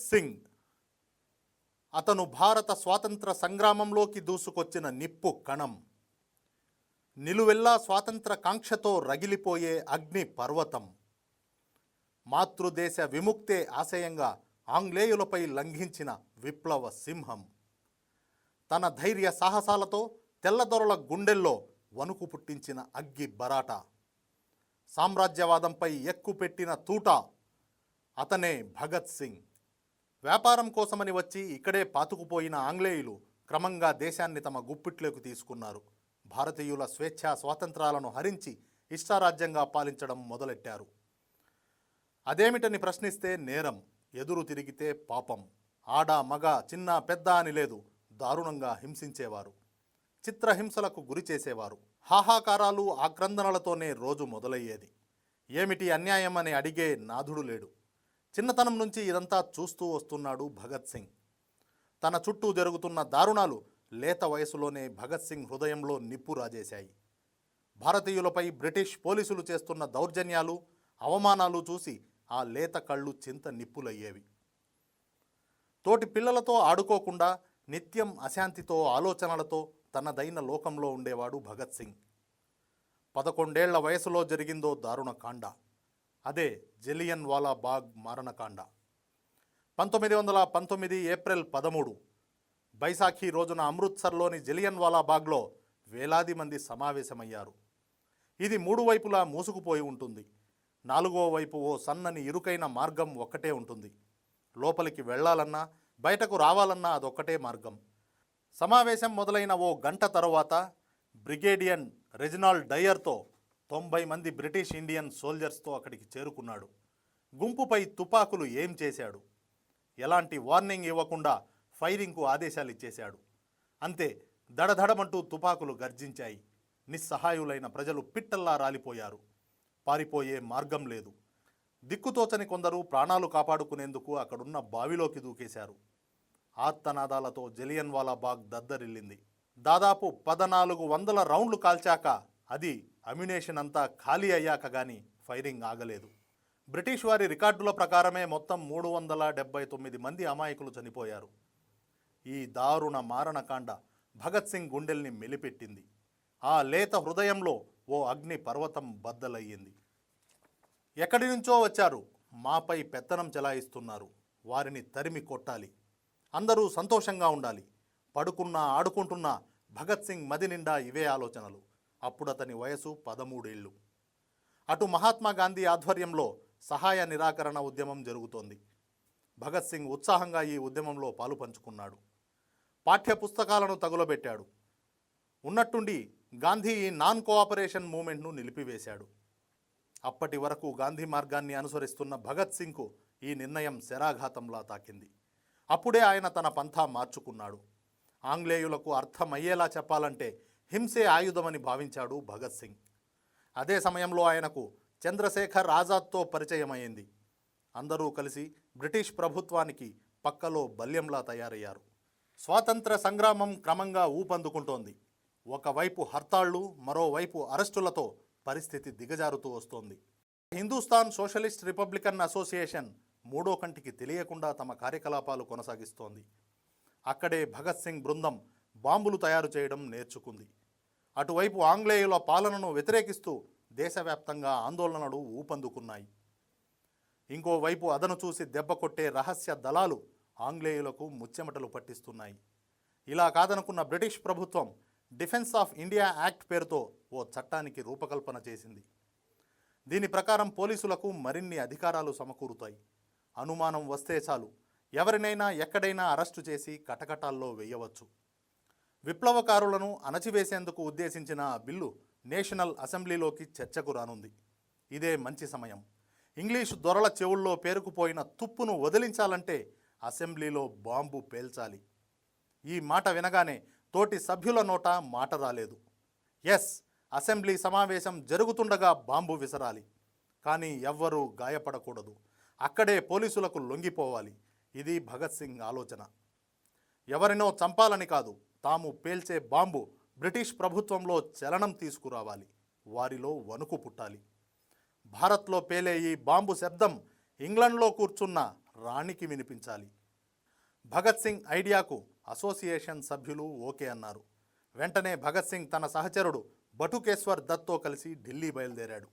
సింగ్. అతను భారత స్వాతంత్ర సంగ్రామంలోకి దూసుకొచ్చిన నిప్పు కణం. నిలువెల్లా స్వాతంత్ర కాంక్షతో రగిలిపోయే అగ్ని పర్వతం. మాతృదేశ విముక్తే ఆశయంగా ఆంగ్లేయులపై లంఘించిన విప్లవ సింహం. తన ధైర్య సాహసాలతో తెల్లదొరల గుండెల్లో వణుకు పుట్టించిన అగ్గి బరాట. సామ్రాజ్యవాదంపై ఎక్కుపెట్టిన తూట. అతనే భగత్ సింగ్. వ్యాపారం కోసమని వచ్చి ఇక్కడే పాతుకుపోయిన ఆంగ్లేయులు క్రమంగా దేశాన్ని తమ గుప్పిట్లోకి తీసుకున్నారు. భారతీయుల స్వేచ్ఛా స్వాతంత్రాలను హరించి ఇష్టారాజ్యంగా పాలించడం మొదలెట్టారు. అదేమిటని ప్రశ్నిస్తే నేరం ఎదురు తిరిగితే పాపం ఆడ మగ చిన్న పెద్ద అని లేదు దారుణంగా హింసించేవారు. చిత్రహింసలకు గురి చేసేవారు. హాహాకారాలు ఆక్రందనలతోనే రోజు మొదలయ్యేది. ఏమిటి అన్యాయం అని అడిగే నాథుడు లేడు. చిన్నతనం నుంచి ఇదంతా చూస్తూ వస్తున్నాడు భగత్ సింగ్. తన చుట్టూ జరుగుతున్న దారుణాలు లేత వయసులోనే భగత్ సింగ్ హృదయంలో నిప్పు రాజేశాయి. భారతీయులపై బ్రిటిష్ పోలీసులు చేస్తున్న దౌర్జన్యాలు అవమానాలు చూసి ఆ లేత కళ్ళు చింత నిప్పులయ్యేవి. తోటి పిల్లలతో ఆడుకోకుండా నిత్యం అశాంతితో ఆలోచనలతో తనదైన లోకంలో ఉండేవాడు భగత్ సింగ్. పదకొండేళ్ళ వయసులో జరిగిందో దారుణ కాండ. అదే జలియన్ వాలా బాగ్ మారణకాండ. పంతొమ్మిది వందల పంతొమ్మిది ఏప్రిల్ పదమూడు బైసాఖీ రోజున అమృత్సర్లోని జలియన్ వాలా బాగ్లో వేలాది మంది సమావేశమయ్యారు. ఇది మూడు వైపులా మూసుకుపోయి ఉంటుంది. నాలుగో వైపు ఓ సన్నని ఇరుకైన మార్గం ఒక్కటే ఉంటుంది. లోపలికి వెళ్ళాలన్నా బయటకు రావాలన్నా అదొక్కటే మార్గం. సమావేశం మొదలైన ఓ గంట తరువాత బ్రిగేడియన్ రెజినాల్డ్ డయర్తో తొంభై మంది బ్రిటిష్ ఇండియన్ సోల్జర్స్తో అక్కడికి చేరుకున్నాడు. గుంపుపై తుపాకులు ఏం చేశాడు? ఎలాంటి వార్నింగ్ ఇవ్వకుండా ఫైరింగ్కు ఆదేశాలు ఇచ్చేశాడు. అంతే దడదడమంటూ తుపాకులు గర్జించాయి. నిస్సహాయులైన ప్రజలు పిట్టల్లా రాలిపోయారు. పారిపోయే మార్గం లేదు. దిక్కుతోచని కొందరు ప్రాణాలు కాపాడుకునేందుకు అక్కడున్న బావిలోకి దూకేశారు. ఆర్తనాదాలతో జలియన్వాలా బాగ్ దద్దరిల్లింది. దాదాపు పదనాలుగు వందల రౌండ్లు కాల్చాక అది అమ్యునేషన్ అంతా ఖాళీ అయ్యాక కానీ ఫైరింగ్ ఆగలేదు. బ్రిటిష్ వారి రికార్డుల ప్రకారమే మొత్తం మూడు వందల డెబ్బై తొమ్మిది మంది అమాయకులు చనిపోయారు. ఈ దారుణ మారణకాండ భగత్ సింగ్ గుండెల్ని మెలిపెట్టింది. ఆ లేత హృదయంలో ఓ అగ్ని పర్వతం బద్దలయ్యింది. ఎక్కడి నుంచో వచ్చారు మాపై పెత్తనం చెలాయిస్తున్నారు వారిని తరిమి కొట్టాలి. అందరూ సంతోషంగా ఉండాలి. పడుకున్నా ఆడుకుంటున్నా భగత్ సింగ్ మది నిండా ఇవే ఆలోచనలు. అప్పుడు అతని వయసు పదమూడేళ్ళు. అటు మహాత్మా గాంధీ ఆధ్వర్యంలో సహాయ నిరాకరణ ఉద్యమం జరుగుతోంది. భగత్ సింగ్ ఉత్సాహంగా ఈ ఉద్యమంలో పాలు పంచుకున్నాడు. పాఠ్య పుస్తకాలను తగులబెట్టాడు. ఉన్నట్టుండి గాంధీ ఈ నాన్ కోఆపరేషన్ మూమెంట్ను నిలిపివేశాడు. అప్పటి వరకు గాంధీ మార్గాన్ని అనుసరిస్తున్న భగత్ సింగ్కు ఈ నిర్ణయం శరాఘాతంలా తాకింది. అప్పుడే ఆయన తన పంథా మార్చుకున్నాడు. ఆంగ్లేయులకు అర్థమయ్యేలా చెప్పాలంటే హింసే ఆయుధమని భావించాడు భగత్ సింగ్. అదే సమయంలో ఆయనకు చంద్రశేఖర్ ఆజాద్తో పరిచయమైంది. అందరూ కలిసి బ్రిటిష్ ప్రభుత్వానికి పక్కలో బల్యంలా తయారయ్యారు. స్వాతంత్ర సంగ్రామం క్రమంగా ఊపందుకుంటోంది. ఒకవైపు హర్తాళ్ళు మరోవైపు అరెస్టులతో పరిస్థితి దిగజారుతూ వస్తోంది. హిందుస్థాన్ సోషలిస్ట్ రిపబ్లికన్ అసోసియేషన్ మూడో కంటికి తెలియకుండా తమ కార్యకలాపాలు కొనసాగిస్తోంది. అక్కడే భగత్ సింగ్ బృందం బాంబులు తయారు చేయడం నేర్చుకుంది. అటువైపు ఆంగ్లేయుల పాలనను వ్యతిరేకిస్తూ దేశవ్యాప్తంగా ఆందోళనలు ఊపందుకున్నాయి. ఇంకోవైపు అదను చూసి దెబ్బ కొట్టే రహస్య దళాలు ఆంగ్లేయులకు ముచ్చెమటలు పట్టిస్తున్నాయి. ఇలా కాదనుకున్న బ్రిటిష్ ప్రభుత్వం డిఫెన్స్ ఆఫ్ ఇండియా యాక్ట్ పేరుతో ఓ చట్టానికి రూపకల్పన చేసింది. దీని ప్రకారం పోలీసులకు మరిన్ని అధికారాలు సమకూరుతాయి. అనుమానం వస్తే చాలు. ఎవరినైనా ఎక్కడైనా అరెస్టు చేసి కటకటాల్లో వేయవచ్చు. విప్లవకారులను అణచివేసేందుకు ఉద్దేశించిన బిల్లు నేషనల్ అసెంబ్లీలోకి చర్చకు రానుంది. ఇదే మంచి సమయం. ఇంగ్లీషు దొరల చెవుల్లో పేరుకుపోయిన తుప్పును వదిలించాలంటే అసెంబ్లీలో బాంబు పేల్చాలి. ఈ మాట వినగానే తోటి సభ్యుల నోట మాట రాలేదు. ఎస్ అసెంబ్లీ సమావేశం జరుగుతుండగా బాంబు విసరాలి. కానీ ఎవ్వరూ గాయపడకూడదు. అక్కడే పోలీసులకు లొంగిపోవాలి. ఇది భగత్ సింగ్ ఆలోచన. ఎవరినో చంపాలని కాదు తాము పేల్చే బాంబు బ్రిటిష్ ప్రభుత్వంలో చలనం తీసుకురావాలి. వారిలో వణుకు పుట్టాలి. భారత్లో పేలే ఈ బాంబు శబ్దం ఇంగ్లండ్లో కూర్చున్న రాణికి వినిపించాలి. భగత్ సింగ్ ఐడియాకు అసోసియేషన్ సభ్యులు ఓకే అన్నారు. వెంటనే భగత్ సింగ్ తన సహచరుడు బటుకేశ్వర్ దత్తో కలిసి ఢిల్లీ బయలుదేరాడు.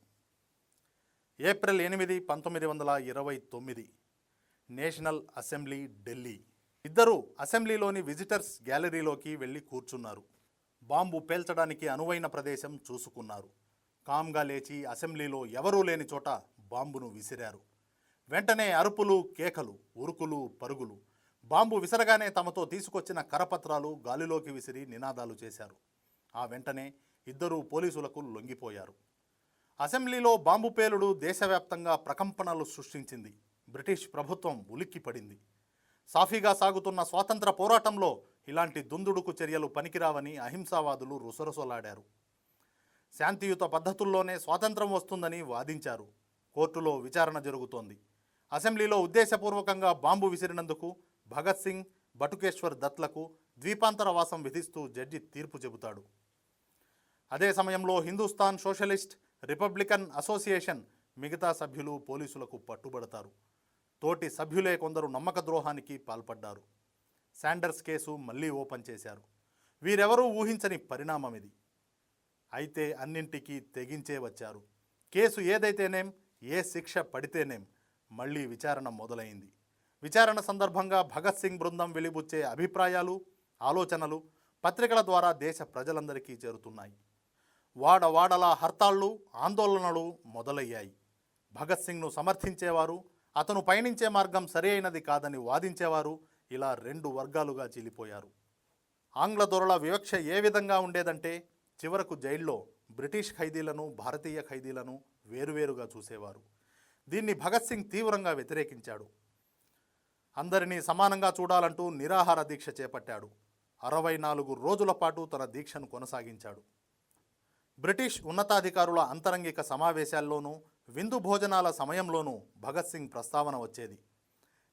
ఏప్రిల్ ఎనిమిది పంతొమ్మిది వందల ఇరవై తొమ్మిది నేషనల్ అసెంబ్లీ ఢిల్లీ. ఇద్దరు అసెంబ్లీలోని విజిటర్స్ గ్యాలరీలోకి వెళ్ళి కూర్చున్నారు. బాంబు పేల్చడానికి అనువైన ప్రదేశం చూసుకున్నారు. కామ్గా లేచి అసెంబ్లీలో ఎవరూ లేని చోట బాంబును విసిరారు. వెంటనే అరుపులు కేకలు ఉరుకులు పరుగులు బాంబు విసరగానే తమతో తీసుకొచ్చిన కరపత్రాలు గాలిలోకి విసిరి నినాదాలు చేశారు. ఆ వెంటనే ఇద్దరూ పోలీసులకు లొంగిపోయారు. అసెంబ్లీలో బాంబు పేలుడు దేశవ్యాప్తంగా ప్రకంపనలు సృష్టించింది. బ్రిటిష్ ప్రభుత్వం ఉలిక్కిపడింది. సాఫీగా సాగుతున్న స్వాతంత్ర పోరాటంలో ఇలాంటి దుందుడుకు చర్యలు పనికిరావని అహింసావాదులు రుసరుసలాడారు. శాంతియుత పద్ధతుల్లోనే స్వాతంత్రం వస్తుందని వాదించారు. కోర్టులో విచారణ జరుగుతోంది. అసెంబ్లీలో ఉద్దేశపూర్వకంగా బాంబు విసిరినందుకు భగత్ సింగ్ బటుకేశ్వర్ దత్లకు ద్వీపాంతర వాసం విధిస్తూ జడ్జి తీర్పు చెబుతాడు. అదే సమయంలో హిందుస్థాన్ సోషలిస్ట్ రిపబ్లికన్ అసోసియేషన్ మిగతా సభ్యులు పోలీసులకు పట్టుబడతారు. తోటి సభ్యులే కొందరు నమ్మక ద్రోహానికి పాల్పడ్డారు. శాండర్స్ కేసు మళ్ళీ ఓపెన్ చేశారు. వీరెవరూ ఊహించని పరిణామం ఇది. అయితే అన్నింటికీ తెగించే వచ్చారు. కేసు ఏదైతేనేం ఏ శిక్ష పడితేనేం మళ్ళీ విచారణ మొదలైంది. విచారణ సందర్భంగా భగత్ సింగ్ బృందం వెలిబుచ్చే అభిప్రాయాలు ఆలోచనలు పత్రికల ద్వారా దేశ ప్రజలందరికీ చేరుతున్నాయి. వాడవాడలా హర్తాళ్ళు ఆందోళనలు మొదలయ్యాయి. భగత్ సింగ్ను సమర్థించేవారు అతను పయనించే మార్గం సరి అయినది కాదని వాదించేవారు ఇలా రెండు వర్గాలుగా చీలిపోయారు. ఆంగ్ల దొరల వివక్ష ఏ విధంగా ఉండేదంటే చివరకు జైల్లో బ్రిటిష్ ఖైదీలను భారతీయ ఖైదీలను వేరువేరుగా చూసేవారు. దీన్ని భగత్ సింగ్ తీవ్రంగా వ్యతిరేకించాడు. అందరినీ సమానంగా చూడాలంటూ నిరాహార దీక్ష చేపట్టాడు. అరవై నాలుగు రోజుల పాటు తన దీక్షను కొనసాగించాడు. బ్రిటిష్ ఉన్నతాధికారుల అంతరంగిక సమావేశాల్లోనూ విందు భోజనాల సమయంలోనూ భగత్ సింగ్ ప్రస్తావన వచ్చేది.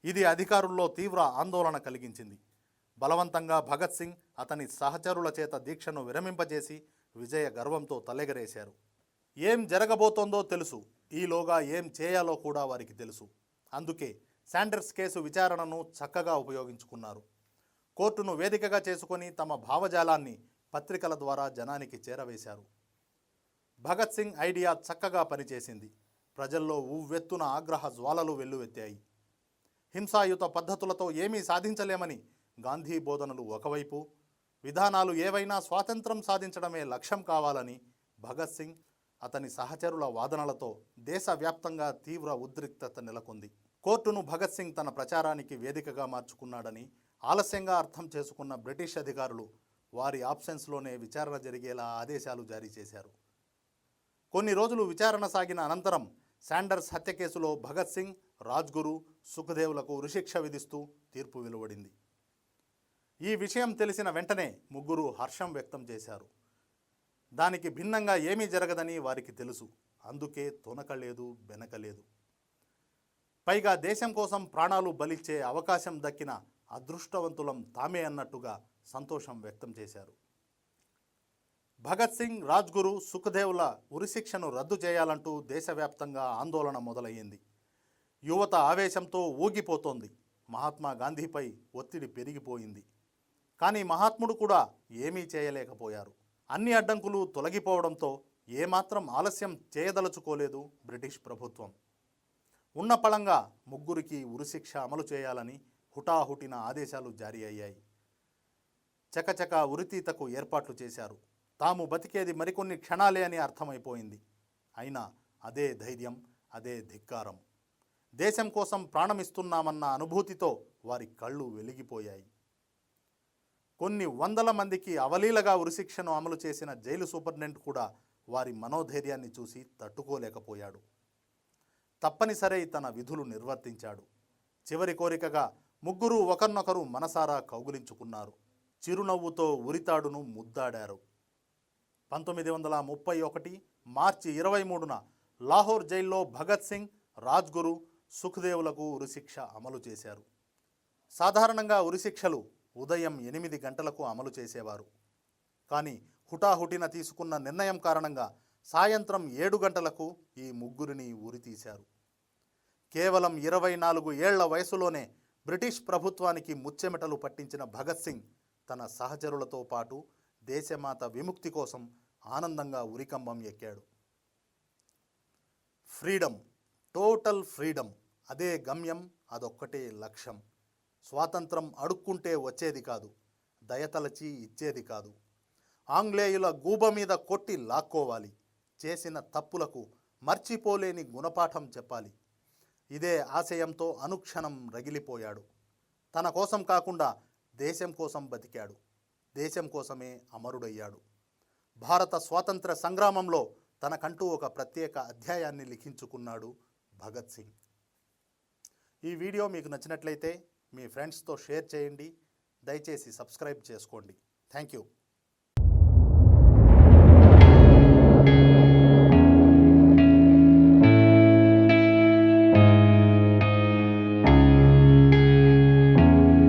ఇది అధికారుల్లో తీవ్ర ఆందోళన కలిగించింది. బలవంతంగా భగత్ సింగ్ అతని సహచరుల చేత దీక్షను విరమింపజేసి విజయ గర్వంతో తలెగరేశారు. ఏం జరగబోతోందో తెలుసు. ఈలోగా ఏం చేయాలో కూడా వారికి తెలుసు. అందుకే శాండర్స్ కేసు విచారణను చక్కగా ఉపయోగించుకున్నారు. కోర్టును వేదికగా చేసుకొని తమ భావజాలాన్ని పత్రికల ద్వారా జనానికి చేరవేశారు. భగత్ సింగ్ ఐడియా చక్కగా పనిచేసింది. ప్రజల్లో ఉవ్వెత్తున ఆగ్రహ జ్వాలలు వెల్లువెత్తాయి. హింసాయుత పద్ధతులతో ఏమీ సాధించలేమని గాంధీ బోధనలు ఒకవైపు విధానాలు ఏవైనా స్వాతంత్రం సాధించడమే లక్ష్యం కావాలని భగత్ సింగ్ అతని సహచరుల వాదనలతో దేశవ్యాప్తంగా తీవ్ర ఉద్రిక్తత నెలకొంది. కోర్టును భగత్ సింగ్ తన ప్రచారానికి వేదికగా మార్చుకున్నాడని ఆలస్యంగా అర్థం చేసుకున్న బ్రిటిష్ అధికారులు వారి ఆప్షన్స్లోనే విచారణ జరిగేలా ఆదేశాలు జారీ చేశారు. కొన్ని రోజులు విచారణ సాగిన అనంతరం శాండర్స్ హత్య కేసులో భగత్ సింగ్ రాజ్గురు సుఖదేవులకు ఉరిశిక్ష విధిస్తూ తీర్పు వెలువడింది. ఈ విషయం తెలిసిన వెంటనే ముగ్గురు హర్షం వ్యక్తం చేశారు. దానికి భిన్నంగా ఏమీ జరగదని వారికి తెలుసు. అందుకే తొనకలేదు బెనకలేదు. పైగా దేశం కోసం ప్రాణాలు బలిచ్చే అవకాశం దక్కిన అదృష్టవంతులం తామే అన్నట్టుగా సంతోషం వ్యక్తం చేశారు. భగత్ సింగ్ రాజ్గురు సుఖదేవుల ఉరిశిక్షను రద్దు చేయాలంటూ దేశవ్యాప్తంగా ఆందోళన మొదలయ్యింది. యువత ఆవేశంతో ఊగిపోతోంది. మహాత్మా గాంధీపై ఒత్తిడి పెరిగిపోయింది. కానీ మహాత్ముడు కూడా ఏమీ చేయలేకపోయారు. అన్ని అడ్డంకులు తొలగిపోవడంతో ఏమాత్రం ఆలస్యం చేయదలుచుకోలేదు బ్రిటిష్ ప్రభుత్వం. ఉన్న పళంగా ముగ్గురికి ఉరిశిక్ష అమలు చేయాలని హుటాహుటిన ఆదేశాలు జారీ అయ్యాయి. చకచక ఉరితీతకు ఏర్పాట్లు చేశారు. తాము బతికేది మరికొన్ని క్షణాలే అని అర్థమైపోయింది. అయినా అదే ధైర్యం అదే ధిక్కారం. దేశం కోసం ప్రాణమిస్తున్నామన్న అనుభూతితో వారి కళ్ళు వెలిగిపోయాయి. కొన్ని వందల మందికి అవలీలగా ఉరిశిక్షను అమలు చేసిన జైలు సూపరింటెండెంట్ కూడా వారి మనోధైర్యాన్ని చూసి తట్టుకోలేకపోయాడు. తప్పనిసరై తన విధులు నిర్వర్తించాడు. చివరి కోరికగా ముగ్గురు ఒకరినొకరు మనసారా కౌగులించుకున్నారు. చిరునవ్వుతో ఉరితాడును ముద్దాడారు. పంతొమ్మిది వందల ముప్పై ఒకటి మార్చి ఇరవై మూడున లాహోర్ జైల్లో భగత్ సింగ్ రాజ్గురు సుఖ్దేవులకు ఉరిశిక్ష అమలు చేశారు. సాధారణంగా ఉరిశిక్షలు ఉదయం ఎనిమిది గంటలకు అమలు చేసేవారు. కానీ హుటాహుటిన తీసుకున్న నిర్ణయం కారణంగా సాయంత్రం ఏడు గంటలకు ఈ ముగ్గురిని ఉరితీశారు. కేవలం ఇరవై నాలుగు ఏళ్ళ వయసులోనే బ్రిటిష్ ప్రభుత్వానికి ముచ్చెమటలు పట్టించిన భగత్ సింగ్ తన సహచరులతో పాటు దేశమాత విముక్తి కోసం ఆనందంగా ఉరికంబం ఎక్కాడు. ఫ్రీడమ్ టోటల్ ఫ్రీడమ్ అదే గమ్యం అదొక్కటే లక్ష్యం. స్వాతంత్రం అడుక్కుంటే వచ్చేది కాదు దయతలచి ఇచ్చేది కాదు. ఆంగ్లేయుల గూబ మీద కొట్టి లాక్కోవాలి చేసిన తప్పులకు మర్చిపోలేని గుణపాఠం చెప్పాలి. ఇదే ఆశయంతో అనుక్షణం రగిలిపోయాడు. తన కోసం కాకుండా దేశం కోసం బతికాడు. దేశం కోసమే అమరుడయ్యాడు. భారత స్వాతంత్ర సంగ్రామంలో తనకంటూ ఒక ప్రత్యేక అధ్యాయాన్ని లిఖించుకున్నాడు భగత్ సింగ్. ఈ వీడియో మీకు నచ్చినట్లయితే మీ ఫ్రెండ్స్తో షేర్ చేయండి. దయచేసి సబ్స్క్రైబ్ చేసుకోండి. Thank you.